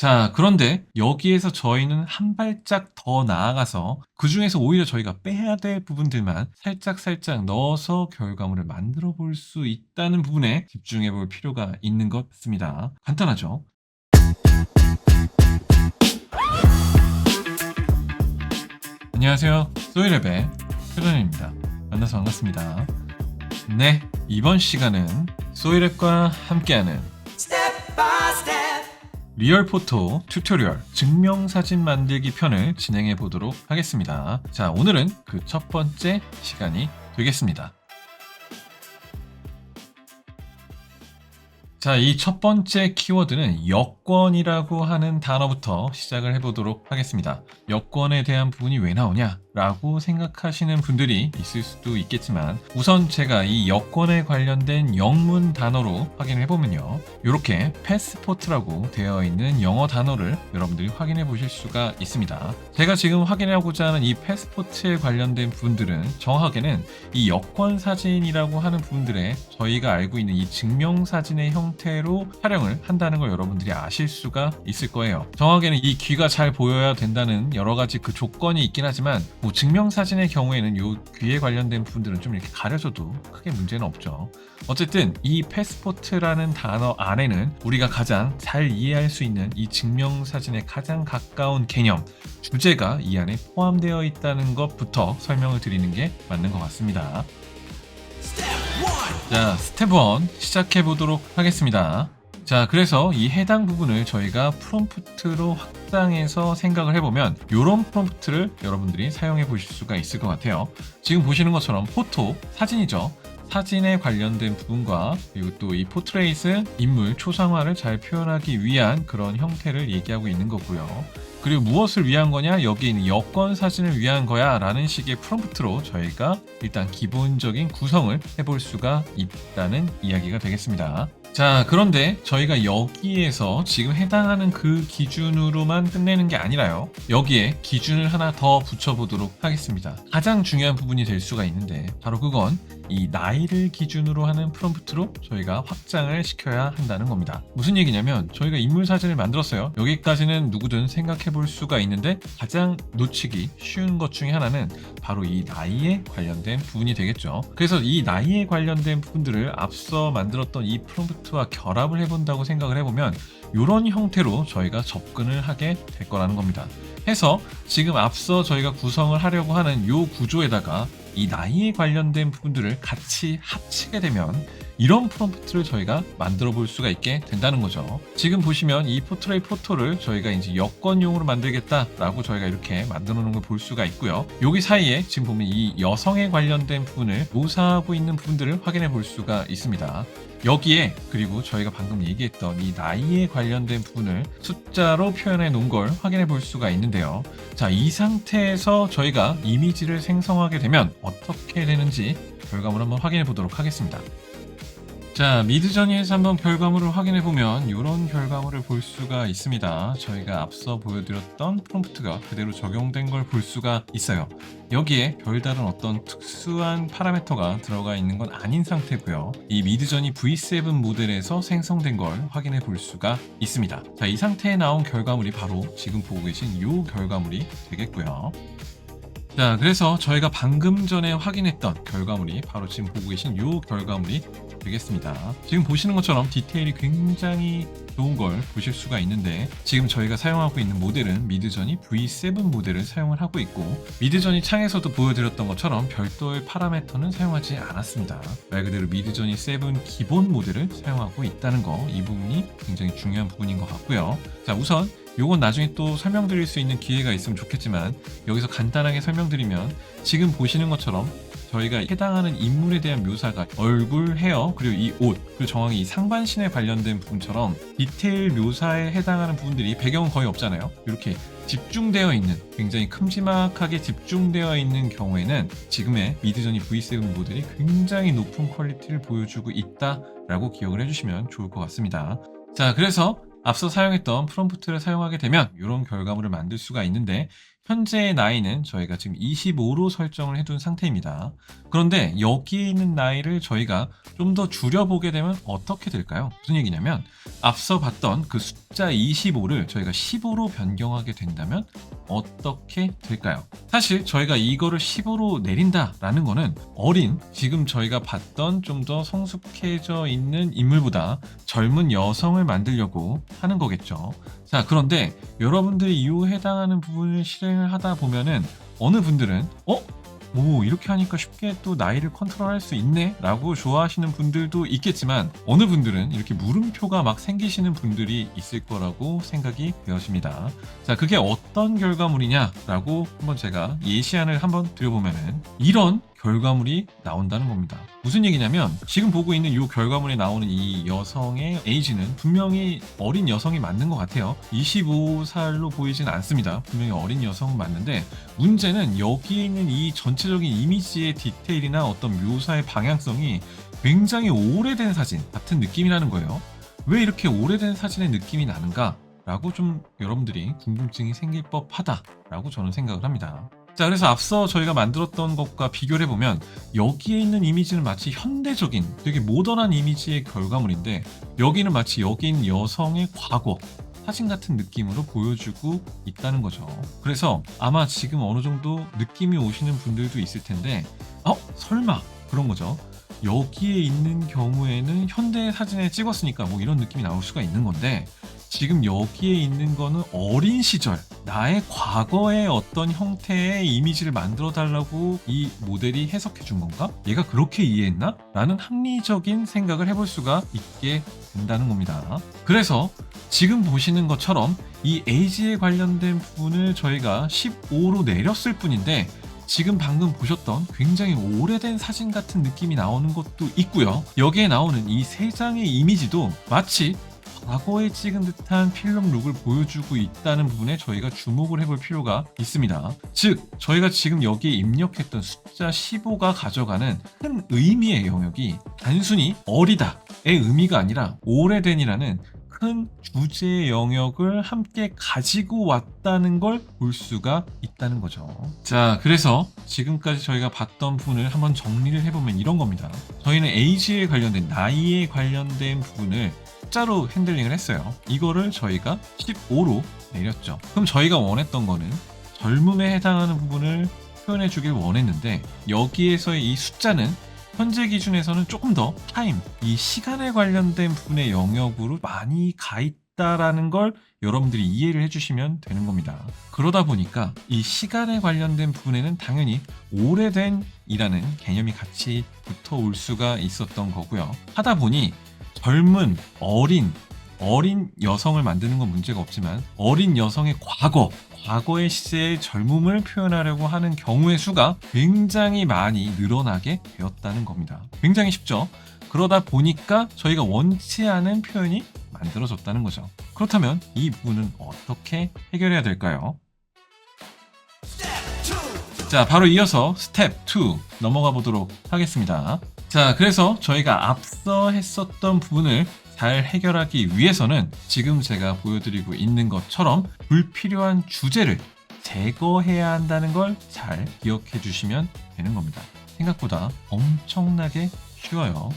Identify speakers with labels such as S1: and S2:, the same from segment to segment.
S1: 자, 그런데 여기에서 저희는 한 발짝 더 나아가서 그 중에서 오히려 저희가 빼야 될 부분들만 살짝살짝 넣어서 결과물을 만들어 볼 수 있다는 부분에 집중해 볼 필요가 있는 것 같습니다. 간단하죠? 안녕하세요. 소이랩의 표현입니다. 만나서 반갑습니다. 네, 이번 시간은 소이랩과 함께하는 리얼 포토 튜토리얼 증명사진 만들기 편을 진행해 보도록 하겠습니다. 자, 오늘은 그 첫 번째 시간이 되겠습니다. 자, 이 첫 번째 키워드는 여권이라고 하는 단어부터 시작을 해보도록 하겠습니다. 여권에 대한 부분이 왜 나오냐? 라고 생각하시는 분들이 있을 수도 있겠지만 우선 제가 이 여권에 관련된 영문 단어로 확인을 해보면요. 이렇게 패스포트라고 되어 있는 영어 단어를 여러분들이 확인해 보실 수가 있습니다. 제가 지금 확인하고자 하는 이 패스포트에 관련된 부분들은 정확하게는 이 여권 사진이라고 하는 부분들에 저희가 알고 있는 이 증명 사진의 형태로 촬영을 한다는 걸 여러분들이 아실 수가 있을 거예요. 정확하게는 이 귀가 잘 보여야 된다는 여러 가지 그 조건이 있긴 하지만 뭐 증명사진의 경우에는 이 귀에 관련된 부분들은 좀 이렇게 가려져도 크게 문제는 없죠. 어쨌든 이 패스포트라는 단어 안에는 우리가 가장 잘 이해할 수 있는 이 증명사진에 가장 가까운 개념, 주제가 이 안에 포함되어 있다는 것부터 설명을 드리는 게 맞는 것 같습니다. 자, 스텝 1 시작해 보도록 하겠습니다. 자, 그래서 이 해당 부분을 저희가 프롬프트로 확장해서 생각을 해보면 이런 프롬프트를 여러분들이 사용해 보실 수가 있을 것 같아요. 지금 보시는 것처럼 포토, 사진이죠. 사진에 관련된 부분과 그리고 또 이 포트레이트 인물 초상화를 잘 표현하기 위한 그런 형태를 얘기하고 있는 거고요. 그리고 무엇을 위한 거냐? 여기 있는 여권 사진을 위한 거야 라는 식의 프롬프트로 저희가 일단 기본적인 구성을 해볼 수가 있다는 이야기가 되겠습니다. 자, 그런데 저희가 여기에서 지금 해당하는 그 기준으로만 끝내는 게 아니라요. 여기에 기준을 하나 더 붙여보도록 하겠습니다. 가장 중요한 부분이 될 수가 있는데, 바로 그건 이 나이를 기준으로 하는 프롬프트로 저희가 확장을 시켜야 한다는 겁니다. 무슨 얘기냐면, 저희가 인물 사진을 만들었어요. 여기까지는 누구든 생각해 볼 수가 있는데, 가장 놓치기 쉬운 것 중에 하나는 바로 이 나이에 관련된 부분이 되겠죠. 그래서 이 나이에 관련된 부분들을 앞서 만들었던 이 프롬프트와 결합을 해본다고 생각을 해보면 이런 형태로 저희가 접근을 하게 될 거라는 겁니다. 해서 지금 앞서 저희가 구성을 하려고 하는 이 구조에다가 이 나이에 관련된 부분들을 같이 합치게 되면 이런 프롬프트를 저희가 만들어 볼 수가 있게 된다는 거죠. 지금 보시면 이 포트레이 포토를 저희가 이제 여권용으로 만들겠다라고 저희가 이렇게 만들어 놓은 걸 볼 수가 있고요. 여기 사이에 지금 보면 이 여성에 관련된 부분을 묘사하고 있는 부분들을 확인해 볼 수가 있습니다. 여기에 그리고 저희가 방금 얘기했던 이 나이에 관련된 부분을 숫자로 표현해 놓은 걸 확인해 볼 수가 있는데요. 자, 이 상태에서 저희가 이미지를 생성하게 되면 어떻게 되는지 결과물 한번 확인해 보도록 하겠습니다. 자, 미드저니에서 한번 결과물을 확인해 보면 이런 결과물을 볼 수가 있습니다. 저희가 앞서 보여드렸던 프롬프트가 그대로 적용된 걸 볼 수가 있어요. 여기에 별다른 어떤 특수한 파라미터가 들어가 있는 건 아닌 상태고요. 이 미드저니 V7 모델에서 생성된 걸 확인해 볼 수가 있습니다. 자, 이 상태에 나온 결과물이 바로 지금 보고 계신 이 결과물이 되겠고요. 자, 그래서 저희가 방금 전에 확인했던 결과물이 바로 지금 보고 계신 이 결과물이 되겠습니다. 지금 보시는 것처럼 디테일이 굉장히 좋은 걸 보실 수가 있는데 지금 저희가 사용하고 있는 모델은 미드전이 V7 모델을 사용을 하고 있고 미드전이 창에서도 보여드렸던 것처럼 별도의 파라미터는 사용하지 않았습니다. 말 그대로 미드전이 7 기본 모델을 사용하고 있다는 거 이 부분이 굉장히 중요한 부분인 것 같고요. 자 우선 요건 나중에 또 설명드릴 수 있는 기회가 있으면 좋겠지만 여기서 간단하게 설명드리면 지금 보시는 것처럼 저희가 해당하는 인물에 대한 묘사가 얼굴, 헤어, 그리고 이 옷, 그리고 정확히 이 상반신에 관련된 부분처럼 디테일 묘사에 해당하는 부분들이 배경은 거의 없잖아요. 이렇게 집중되어 있는 굉장히 큼지막하게 집중되어 있는 경우에는 지금의 미드저니 V7 모델이 굉장히 높은 퀄리티를 보여주고 있다라고 기억을 해주시면 좋을 것 같습니다. 자, 그래서 앞서 사용했던 프롬프트를 사용하게 되면 이런 결과물을 만들 수가 있는데 현재의 나이는 저희가 지금 25로 설정을 해둔 상태입니다. 그런데 여기에 있는 나이를 저희가 좀 더 줄여보게 되면 어떻게 될까요? 무슨 얘기냐면 앞서 봤던 그 숫자 25를 저희가 15로 변경하게 된다면 어떻게 될까요? 사실 저희가 이거를 15로 내린다라는 거는 어린 지금 저희가 봤던 좀 더 성숙해져 있는 인물보다 젊은 여성을 만들려고 하는 거겠죠. 자, 그런데 여러분들이 이 해당하는 부분을 실행 을 하다 보면은 어느 분들은 어? 오 이렇게 하니까 쉽게 또 나이를 컨트롤할 수 있네 라고 좋아하시는 분들도 있겠지만 어느 분들은 이렇게 물음표가 막 생기시는 분들이 있을 거라고 생각이 되어집니다 자 그게 어떤 결과물이냐 라고 한번 제가 예시안을 한번 드려보면은 이런 결과물이 나온다는 겁니다. 무슨 얘기냐면 지금 보고 있는 이 결과물에 나오는 이 여성의 에이지는 분명히 어린 여성이 맞는 것 같아요. 25살로 보이진 않습니다. 분명히 어린 여성은 맞는데 문제는 여기에 있는 이 전체적인 이미지의 디테일이나 어떤 묘사의 방향성이 굉장히 오래된 사진 같은 느낌이 나는 거예요. 왜 이렇게 오래된 사진의 느낌이 나는가? 라고 좀 여러분들이 궁금증이 생길 법하다라고 저는 생각을 합니다. 자, 그래서 앞서 저희가 만들었던 것과 비교를 해보면 여기에 있는 이미지는 마치 현대적인 되게 모던한 이미지의 결과물인데 여기는 마치 여기 있는 여성의 과거 사진 같은 느낌으로 보여주고 있다는 거죠. 그래서 아마 지금 어느 정도 느낌이 오시는 분들도 있을 텐데 어? 설마 그런 거죠. 여기에 있는 경우에는 현대 사진에 찍었으니까 뭐 이런 느낌이 나올 수가 있는 건데 지금 여기에 있는 거는 어린 시절 나의 과거의 어떤 형태의 이미지를 만들어 달라고 이 모델이 해석해 준 건가? 얘가 그렇게 이해했나? 라는 합리적인 생각을 해볼 수가 있게 된다는 겁니다. 그래서 지금 보시는 것처럼 이 에이지에 관련된 부분을 저희가 15로 내렸을 뿐인데 지금 방금 보셨던 굉장히 오래된 사진 같은 느낌이 나오는 것도 있고요. 여기에 나오는 이 세 장의 이미지도 마치 과거에 찍은 듯한 필름 룩을 보여주고 있다는 부분에 저희가 주목을 해볼 필요가 있습니다. 즉, 저희가 지금 여기에 입력했던 숫자 15가 가져가는 큰 의미의 영역이 단순히 어리다의 의미가 아니라 오래된이라는 큰 주제의 영역을 함께 가지고 왔다는 걸 볼 수가 있다는 거죠. 자, 그래서 지금까지 저희가 봤던 부분을 한번 정리를 해보면 이런 겁니다. 저희는 에이지에 관련된 나이에 관련된 부분을 숫자로 핸들링을 했어요. 이거를 저희가 15로 내렸죠. 그럼 저희가 원했던 거는 젊음에 해당하는 부분을 표현해 주길 원했는데 여기에서의 이 숫자는 현재 기준에서는 조금 더 타임, 이 시간에 관련된 부분의 영역으로 많이 가 있다라는 걸 여러분들이 이해를 해주시면 되는 겁니다. 그러다 보니까 이 시간에 관련된 부분에는 당연히 오래된 이라는 개념이 같이 붙어 올 수가 있었던 거고요. 하다 보니 젊은, 어린, 어린 여성을 만드는 건 문제가 없지만 어린 여성의 과거, 과거의 시대의 젊음을 표현하려고 하는 경우의 수가 굉장히 많이 늘어나게 되었다는 겁니다. 굉장히 쉽죠? 그러다 보니까 저희가 원치 않은 표현이 만들어졌다는 거죠. 그렇다면 이 부분은 어떻게 해결해야 될까요? 자, 바로 이어서 스텝 2 넘어가 보도록 하겠습니다. 자, 그래서 저희가 앞서 했었던 부분을 잘 해결하기 위해서는 지금 제가 보여드리고 있는 것처럼 불필요한 주제를 제거해야 한다는 걸 잘 기억해 주시면 되는 겁니다. 생각보다 엄청나게 쉬워요.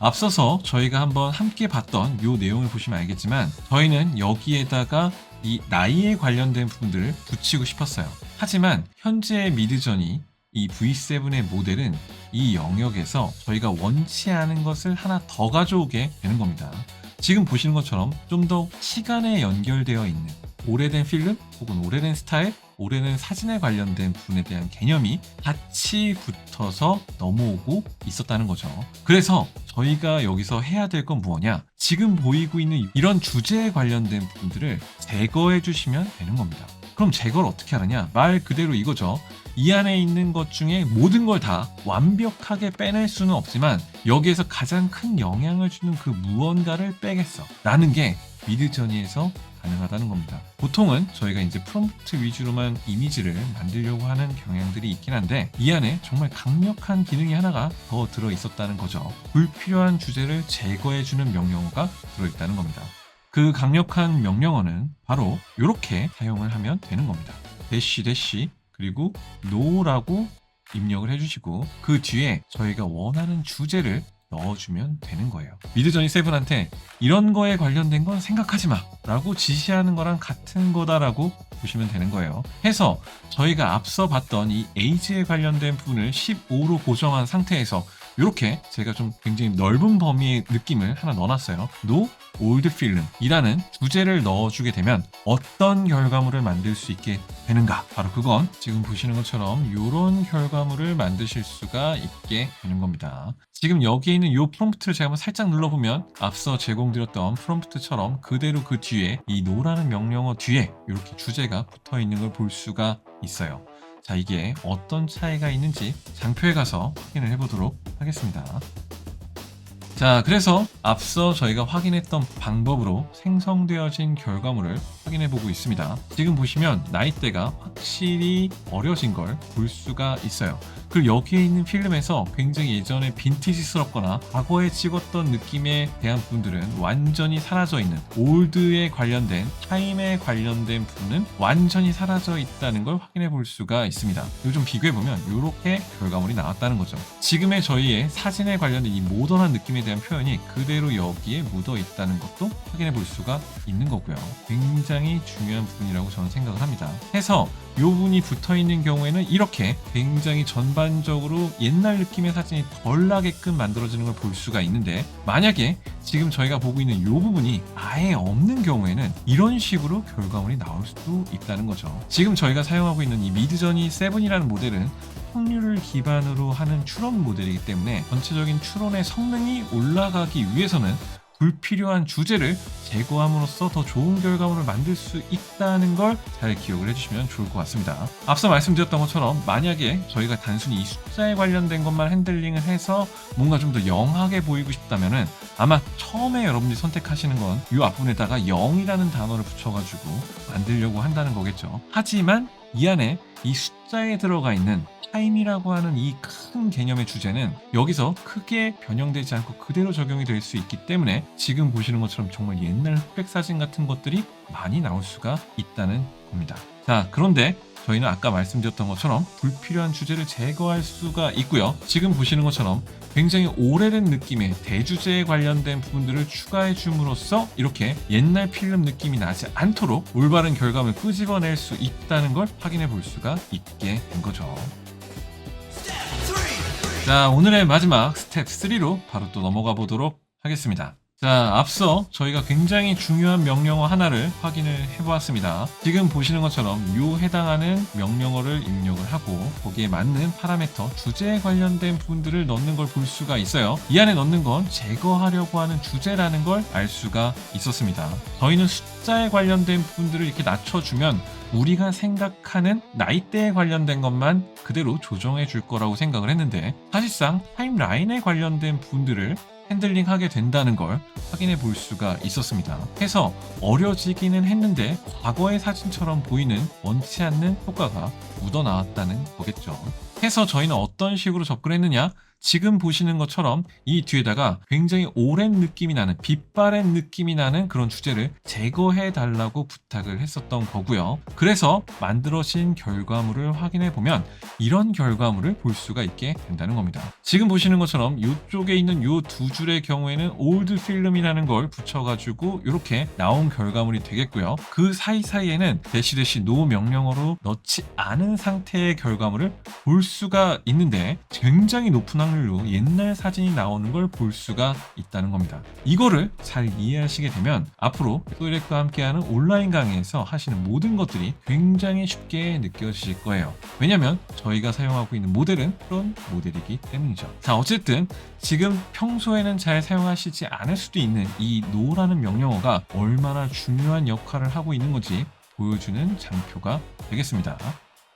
S1: 앞서서 저희가 한번 함께 봤던 이 내용을 보시면 알겠지만 저희는 여기에다가 이 나이에 관련된 부분들을 붙이고 싶었어요. 하지만 현재의 미드전이 이 V7의 모델은 이 영역에서 저희가 원치 않은 것을 하나 더 가져오게 되는 겁니다. 지금 보시는 것처럼 좀 더 시간에 연결되어 있는 오래된 필름 혹은 오래된 스타일, 오래된 사진에 관련된 부분에 대한 개념이 같이 붙어서 넘어오고 있었다는 거죠. 그래서 저희가 여기서 해야 될건 무엇냐? 지금 보이고 있는 이런 주제에 관련된 부분들을 제거해 주시면 되는 겁니다. 그럼 제거를 어떻게 하느냐? 말 그대로 이거죠. 이 안에 있는 것 중에 모든 걸 다 완벽하게 빼낼 수는 없지만 여기에서 가장 큰 영향을 주는 그 무언가를 빼겠어. 라는 게 미드저니에서 가능하다는 겁니다. 보통은 저희가 이제 프롬프트 위주로만 이미지를 만들려고 하는 경향들이 있긴 한데 이 안에 정말 강력한 기능이 하나가 더 들어 있었다는 거죠. 불필요한 주제를 제거해주는 명령어가 들어있다는 겁니다. 그 강력한 명령어는 바로 이렇게 사용을 하면 되는 겁니다. 대시 대시 그리고 no라고 입력을 해주시고 그 뒤에 저희가 원하는 주제를 넣어주면 되는 거예요. 미드저니 세븐한테 이런 거에 관련된 건 생각하지 마 라고 지시하는 거랑 같은 거다라고 보시면 되는 거예요. 해서 저희가 앞서 봤던 이 에이지에 관련된 부분을 15로 고정한 상태에서 이렇게 제가 좀 굉장히 넓은 범위의 느낌을 하나 넣어놨어요. No Old Film 이라는 주제를 넣어주게 되면 어떤 결과물을 만들 수 있게 되는가? 바로 그건 지금 보시는 것처럼 이런 결과물을 만드실 수가 있게 되는 겁니다. 지금 여기에 있는 이 프롬프트를 제가 한번 살짝 눌러보면 앞서 제공드렸던 프롬프트처럼 그대로 그 뒤에 이 노라는 명령어 뒤에 이렇게 주제가 붙어 있는 걸 볼 수가 있어요. 자, 이게 어떤 차이가 있는지 장표에 가서 확인을 해보도록 하겠습니다. 자, 그래서 앞서 저희가 확인했던 방법으로 생성되어진 결과물을 확인해 보고 있습니다. 지금 보시면 나이대가 확실히 어려진 걸 볼 수가 있어요. 그리고 여기에 있는 필름에서 굉장히 예전에 빈티지스럽거나 과거에 찍었던 느낌에 대한 부분들은 완전히 사라져 있는 올드에 관련된 타임에 관련된 부분은 완전히 사라져 있다는 걸 확인해 볼 수가 있습니다. 좀 비교해 보면 이렇게 결과물이 나왔다는 거죠. 지금의 저희의 사진에 관련된 이 모던한 느낌에 대한 표현이 그대로 여기에 묻어 있다는 것도 확인해 볼 수가 있는 거고요. 굉장히 중요한 부분이라고 저는 생각을 합니다. 해서 이 부분이 붙어 있는 경우에는 이렇게 굉장히 전반적으로 옛날 느낌의 사진이 덜 나게끔 만들어지는 걸 볼 수가 있는데 만약에 지금 저희가 보고 있는 이 부분이 아예 없는 경우에는 이런 식으로 결과물이 나올 수도 있다는 거죠. 지금 저희가 사용하고 있는 이 미드저니 7이라는 모델은 확률을 기반으로 하는 추론 모델이기 때문에 전체적인 추론의 성능이 올라가기 위해서는 불필요한 주제를 제거함으로써 더 좋은 결과물을 만들 수 있다는 걸 잘 기억을 해주시면 좋을 것 같습니다. 앞서 말씀드렸던 것처럼 만약에 저희가 단순히 이 숫자에 관련된 것만 핸들링을 해서 뭔가 좀 더 영하게 보이고 싶다면은 아마 처음에 여러분들이 선택하시는 건 이 앞부분에다가 0이라는 단어를 붙여가지고 만들려고 한다는 거겠죠. 하지만 이 안에 이 숫자에 들어가 있는 타임이라고 하는 이 큰 개념의 주제는 여기서 크게 변형되지 않고 그대로 적용이 될 수 있기 때문에 지금 보시는 것처럼 정말 옛날 흑백 사진 같은 것들이 많이 나올 수가 있다는 겁니다. 자, 그런데 저희는 아까 말씀드렸던 것처럼 불필요한 주제를 제거할 수가 있고요. 지금 보시는 것처럼 굉장히 오래된 느낌의 대주제에 관련된 부분들을 추가해 줌으로써 이렇게 옛날 필름 느낌이 나지 않도록 올바른 결과물을 끄집어낼 수 있다는 걸 확인해 볼 수가 있게 된 거죠. 자, 오늘의 마지막 스텝 3로 바로 또 넘어가 보도록 하겠습니다. 자, 앞서 저희가 굉장히 중요한 명령어 하나를 확인을 해보았습니다. 지금 보시는 것처럼 요 해당하는 명령어를 입력을 하고 거기에 맞는 파라메터, 주제에 관련된 부분들을 넣는 걸 볼 수가 있어요. 이 안에 넣는 건 제거하려고 하는 주제라는 걸 알 수가 있었습니다. 저희는 숫자에 관련된 부분들을 이렇게 낮춰주면 우리가 생각하는 나이대에 관련된 것만 그대로 조정해 줄 거라고 생각을 했는데 사실상 타임라인에 관련된 부분들을 핸들링 하게 된다는 걸 확인해 볼 수가 있었습니다. 해서 어려지기는 했는데 과거의 사진처럼 보이는 원치 않는 효과가 묻어나왔다는 거겠죠. 해서 저희는 어떤 식으로 접근했느냐? 지금 보시는 것처럼 이 뒤에다가 굉장히 오랜 느낌이 나는 빛바랜 느낌이 나는 그런 주제를 제거해 달라고 부탁을 했었던 거고요. 그래서 만들어진 결과물을 확인해 보면 이런 결과물을 볼 수가 있게 된다는 겁니다. 지금 보시는 것처럼 이쪽에 있는 이 두 줄의 경우에는 올드 필름이라는 걸 붙여가지고 이렇게 나온 결과물이 되겠고요. 그 사이사이에는 대시 대시 노 명령어로 넣지 않은 상태의 결과물을 볼 수가 있는데 굉장히 높은 확률 로 옛날 사진이 나오는 걸 볼 수가 있다는 겁니다. 이거를 잘 이해하시게 되면 앞으로 소이렉과 함께하는 온라인 강의에서 하시는 모든 것들이 굉장히 쉽게 느껴지실 거예요. 왜냐면 저희가 사용하고 있는 모델은 그런 모델이기 때문이죠. 자, 어쨌든 지금 평소에는 잘 사용하시지 않을 수도 있는 이 노라는 명령어가 얼마나 중요한 역할을 하고 있는 건지 보여주는 장표가 되겠습니다.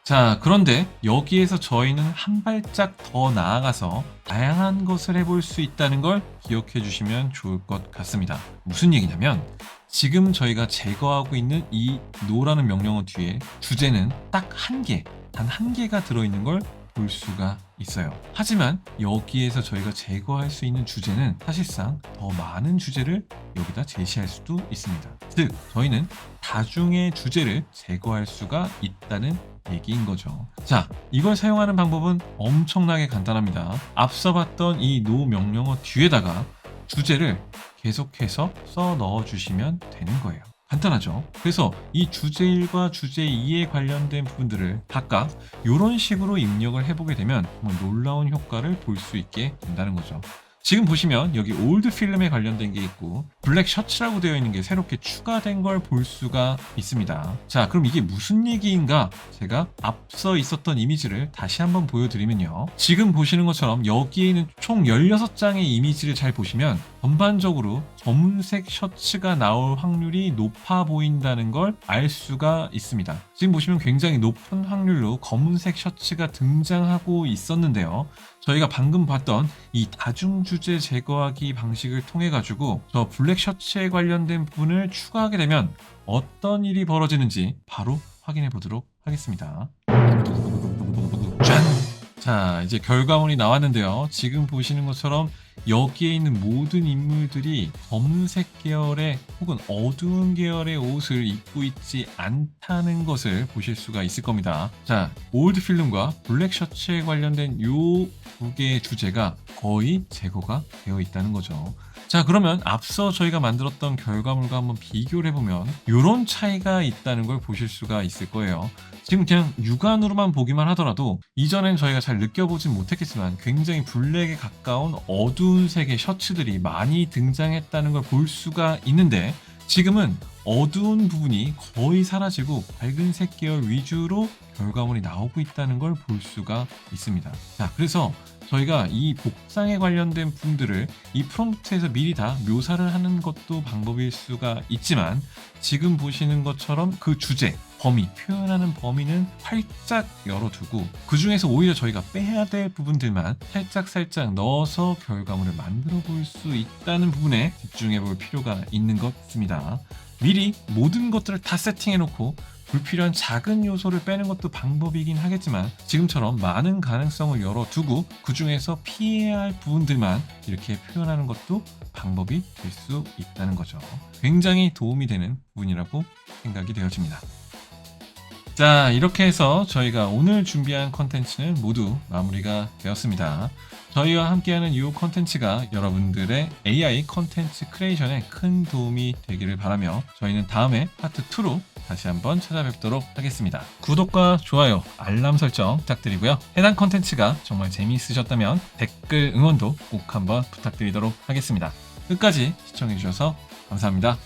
S1: 자, 그런데 여기에서 저희는 한 발짝 더 나아가서 다양한 것을 해볼 수 있다는 걸 기억해 주시면 좋을 것 같습니다. 무슨 얘기냐면 지금 저희가 제거하고 있는 이 노라는 명령어 뒤에 주제는 딱 한 개, 단 한 개가 들어있는 걸 볼 수가 있어요. 하지만 여기에서 저희가 제거할 수 있는 주제는 사실상 더 많은 주제를 여기다 제시할 수도 있습니다. 즉, 저희는 다중의 주제를 제거할 수가 있다는 얘기인 거죠. 자, 이걸 사용하는 방법은 엄청나게 간단합니다. 앞서 봤던 이 노 명령어 뒤에다가 주제를 계속해서 써 넣어 주시면 되는 거예요. 간단하죠. 그래서 이 주제 1과 주제 2에 관련된 부분들을 각각 이런 식으로 입력을 해보게 되면 정말 놀라운 효과를 볼 수 있게 된다는 거죠. 지금 보시면 여기 올드 필름에 관련된 게 있고 블랙 셔츠라고 되어 있는 게 새롭게 추가된 걸 볼 수가 있습니다. 자, 그럼 이게 무슨 얘기인가? 제가 앞서 있었던 이미지를 다시 한번 보여드리면요. 지금 보시는 것처럼 여기에 있는 총 16장의 이미지를 잘 보시면 전반적으로 검은색 셔츠가 나올 확률이 높아 보인다는 걸 알 수가 있습니다. 지금 보시면 굉장히 높은 확률로 검은색 셔츠가 등장하고 있었는데요. 저희가 방금 봤던 이 다중주 제 제거하기 방식을 통해 가지고 저 블랙 셔츠에 관련된 부분을 추가하게 되면 어떤 일이 벌어지는지 바로 확인해 보도록 하겠습니다. 짠! 자, 이제 결과물이 나왔는데요. 지금 보시는 것처럼 여기에 있는 모든 인물들이 검은색 계열의 혹은 어두운 계열의 옷을 입고 있지 않다는 것을 보실 수가 있을 겁니다. 자, 올드 필름과 블랙 셔츠에 관련된 요 두 개의 주제가 거의 제거가 되어 있다는 거죠. 자, 그러면 앞서 저희가 만들었던 결과물과 한번 비교를 해보면 이런 차이가 있다는 걸 보실 수가 있을 거예요. 지금 그냥 육안으로만 보기만 하더라도 이전엔 저희가 잘 느껴보진 못했겠지만 굉장히 블랙에 가까운 어두운 색의 셔츠들이 많이 등장했다는 걸 볼 수가 있는데 지금은 어두운 부분이 거의 사라지고 밝은 색 계열 위주로 결과물이 나오고 있다는 걸 볼 수가 있습니다. 자, 그래서 저희가 이 복상에 관련된 부분들을 이 프롬프트에서 미리 다 묘사를 하는 것도 방법일 수가 있지만 지금 보시는 것처럼 그 주제, 범위, 표현하는 범위는 활짝 열어두고 그 중에서 오히려 저희가 빼야 될 부분들만 살짝 살짝 넣어서 결과물을 만들어 볼 수 있다는 부분에 집중해 볼 필요가 있는 것 같습니다. 미리 모든 것들을 다 세팅해 놓고 불필요한 작은 요소를 빼는 것도 방법이긴 하겠지만 지금처럼 많은 가능성을 열어두고 그 중에서 피해야 할 부분들만 이렇게 표현하는 것도 방법이 될 수 있다는 거죠. 굉장히 도움이 되는 부분이라고 생각이 되어집니다. 자, 이렇게 해서 저희가 오늘 준비한 컨텐츠는 모두 마무리가 되었습니다. 저희와 함께하는 이 컨텐츠가 여러분들의 AI 컨텐츠 크리에이션에 큰 도움이 되기를 바라며 저희는 다음에 파트 2로 다시 한번 찾아뵙도록 하겠습니다. 구독과 좋아요, 알람 설정 부탁드리고요. 해당 컨텐츠가 정말 재미있으셨다면 댓글 응원도 꼭 한번 부탁드리도록 하겠습니다. 끝까지 시청해주셔서 감사합니다.